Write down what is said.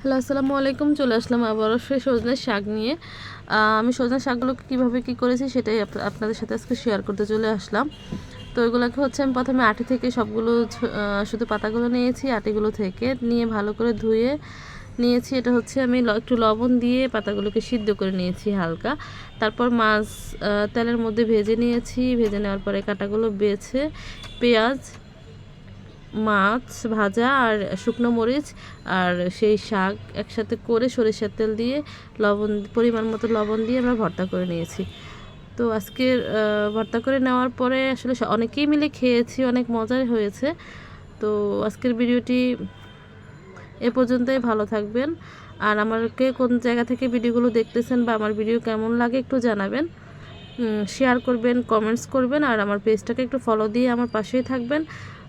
Hello, আসসালামু আলাইকুম। চলে আসলাম আবারও সেই সজনের শাক নিয়ে। আমি সজনের শাকগুলোকে কীভাবে কী করেছি সেটাই আপনাদের সাথে আজকে শেয়ার করতে চলে আসলাম। তো এগুলোকে হচ্ছে আমি প্রথমে আটি থেকে সবগুলো শুধু পাতাগুলো নিয়েছি, আটিগুলো থেকে নিয়ে ভালো করে ধুয়ে নিয়েছি। এটা হচ্ছে আমি একটু লবণ দিয়ে পাতাগুলোকে সিদ্ধ করে নিয়েছি হালকা। তারপর মাছ তেলের মধ্যে ভেজে নিয়েছি। ভেজে নেওয়ার পরে কাটাগুলো বেছে পেঁয়াজ মাছ ভাজা আর শুকনো মরিচ আর সেই শাক একসাথে করে সরিষার তেল দিয়ে লবণ, পরিমাণ মতো লবণ দিয়ে আমরা ভর্তা করে নিয়েছি। তো আজকের ভর্তা করে নেওয়ার পরে আসলে অনেকেই মিলে খেয়েছি, অনেক মজার হয়েছে। তো আজকের ভিডিওটি এ পর্যন্তই, ভালো থাকবেন। আর আমাকে কোন জায়গা থেকে ভিডিওগুলো দেখতেছেন বা আমার ভিডিও কেমন লাগে একটু জানাবেন। শেয়ার করবেন কমেন্টস করবেন, আর আমার পেজটাকে একটু ফলো দিয়ে আমার পাশেই থাকবেন।